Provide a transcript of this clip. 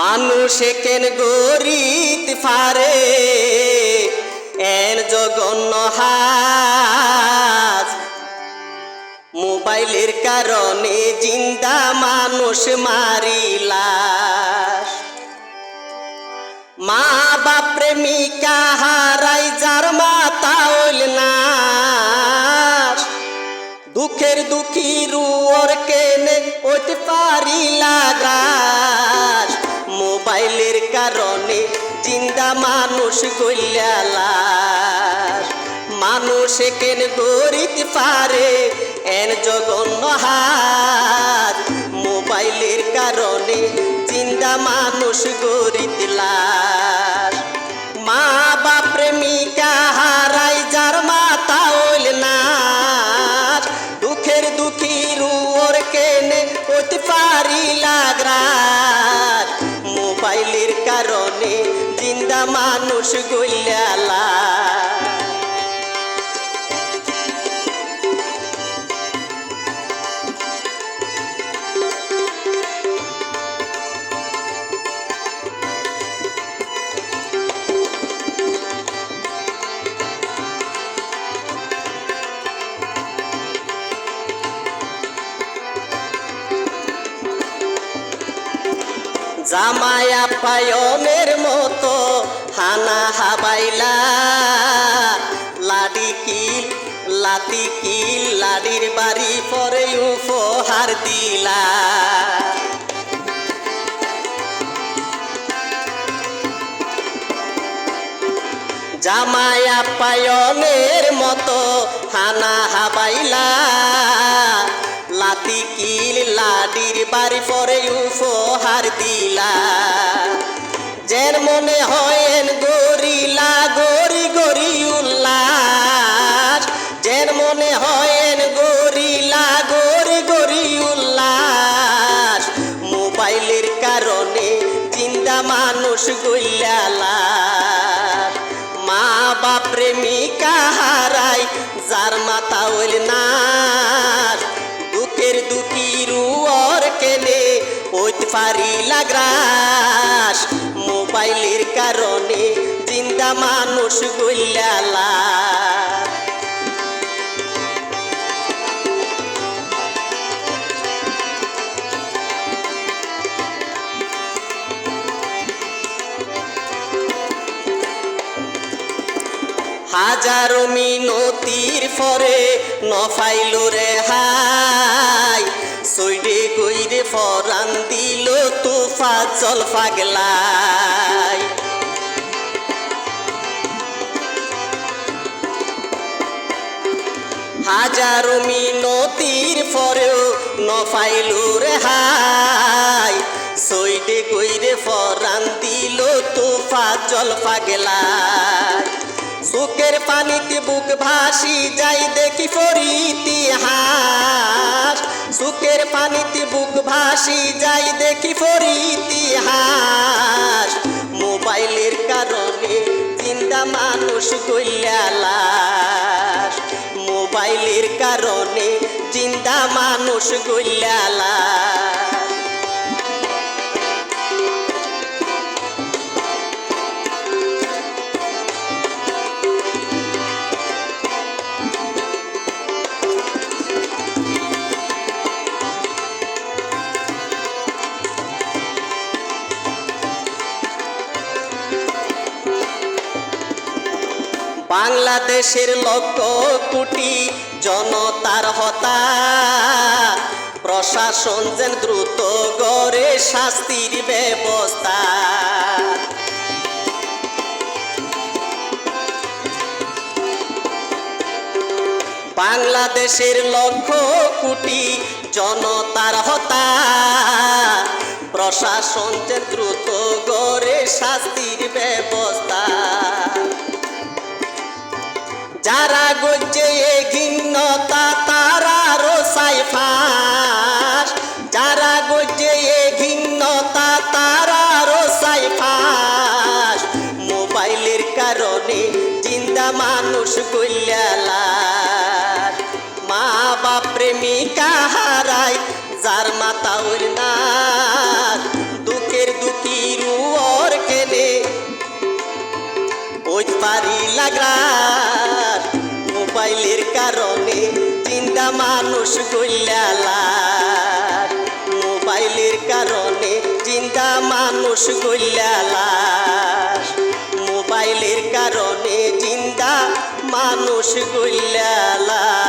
মানুষে কেন গরিত ফারে, এন জগন্ন হাজ মোবাইলের কারণে জিন্দা মানুষ মারিলাস মা বাপ প্রেমিকা হারাই, যার মাতা হইল না দুঃখের দুঃখী রুয়র কেনে ওইতে পারিলা জিন্দা মানুষ গইলালাস মানুষ কেন গরিতে পারে, এন জগন্ন হাত। মোবাইলের কারণে জিন্দা মানুষ গরিতে কারণে জিন্দা মানুষ গইলালা জামায়া পায়নের মতো হানা হাবাইলা। লাডি কিল, লাতি কিল, লাডির বাড়ি পরে উপহার দিলা। জামায়া পায়নের মতো হানা হাবাইলা। লাতি কিল, লাডির বাড়ি পরে উপহার দিলা। যেন মনে হয় গরিলা, গরি গরি উল্লাস। যেন মনে হয় গরিলা, গরি গরি উল্লাস। মোবাইলের কারণে চিন্তা মানুষ গইলালাস মা বাপ প্রেমিকা হারাই যার মাথা হইল না দুঃখের দুঃখী রুয়র কেনে, হইতে পারি লাগরাস মোবাইলের কারণে জিন্দা মানুষ গইলালা হাজারো মিনতির ফরে নফাইল রে হাই সৈডে গইরে ফরান দিল তুফা জল পাগলাই হাজারো মিনতির পরেও নফাইল রে হাই। সৈডে গইরে ফরান দিল তুফা জল পাগলাই সুখের পানিতে বুক ভাসি যাই দেখি ফরি ইতিহাস সুখের পানিতে বুক ভাসি যাই দেখি ফরি ইতিহাস মোবাইলের কারণে জিন্দা মানুষ গইলালাস মানুষ বাংলাদেশের লক্ষ কোটি জনতার হতা। প্রশাসন যেন দ্রুত গড়ে শাস্তির ব্যবস্থা। বাংলাদেশের লক্ষ কোটি জনতার হতা। প্রশাসন যে দ্রুত গড়ে শাস্তির ব্যবস্থা। যারা গজ্জে ঘিন্নতা তারা রোসাই ফাঁস যারা গজ্জে ঘিন্নতা তারা রোসাই ফাঁস মোবাইলের কারণে জিন্দা মানুষ গইলালার মা বাপ প্রেমিকা হারাই যার মাতা ওর না জিন্দা মানুষ গইলালার মোবাইলের কারণে জিন্দা মানুষ গইলালার মোবাইলের কারণে জিন্দা মানুষ গইলালার